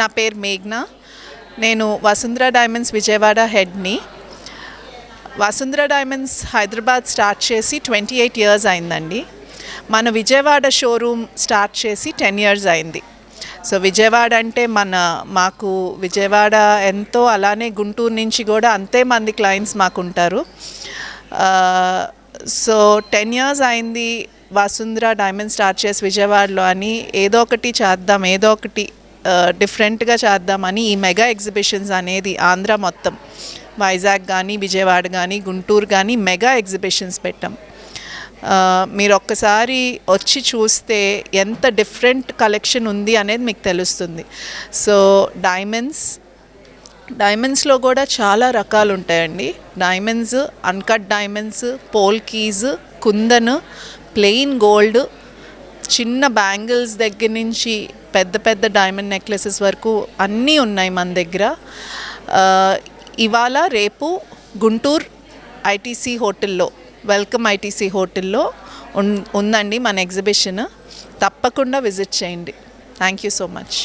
నా పేరు మేఘ్న. నేను వసుంధర డైమండ్స్ విజయవాడ హెడ్ని. వసుంధర డైమండ్స్ హైదరాబాద్ స్టార్ట్ చేసి ట్వంటీ ఎయిట్ ఇయర్స్ అయిందండి. మన విజయవాడ షోరూమ్ స్టార్ట్ చేసి టెన్ ఇయర్స్ అయింది. సో విజయవాడ అంటే మన మాకు విజయవాడ ఎంతో అలానే గుంటూరు నుంచి కూడా అంతే మంది క్లయింట్స్ మాకు ఉంటారు సో టెన్ ఇయర్స్ అయింది వసుంధర డైమండ్ స్టార్ట్ చేసి విజయవాడలో అని ఏదో ఒకటి చేద్దాం ఏదో ఒకటి డిఫరెంట్గా చేద్దామని ఈ మెగా ఎగ్జిబిషన్స్ అనేది ఆంధ్ర మొత్తం. వైజాగ్ కానీ విజయవాడ కానీ గుంటూరు కానీ మెగా ఎగ్జిబిషన్స్ పెట్టాం. మీరు ఒక్కసారి వచ్చి చూస్తే ఎంత డిఫరెంట్ కలెక్షన్ ఉంది అనేది మీకు తెలుస్తుంది. సో డైమండ్స్ డైమండ్స్లో కూడా చాలా రకాలు ఉంటాయండి. Diamonds uncut diamonds polki kundan plain gold చిన్న బ్యాంగిల్స్ దగ్గర నుంచి పెద్ద పెద్ద డైమండ్ నెక్లెసెస్ వరకు అన్నీ ఉన్నాయి మన దగ్గర. ఇవాళ రేపు గుంటూరు ఐటీసీ హోటల్లో వెల్కమ్ ఐటీసీ హోటల్లో ఉందండి మన ఎగ్జిబిషన్ తప్పకుండా విజిట్ చేయండి. Thank you so much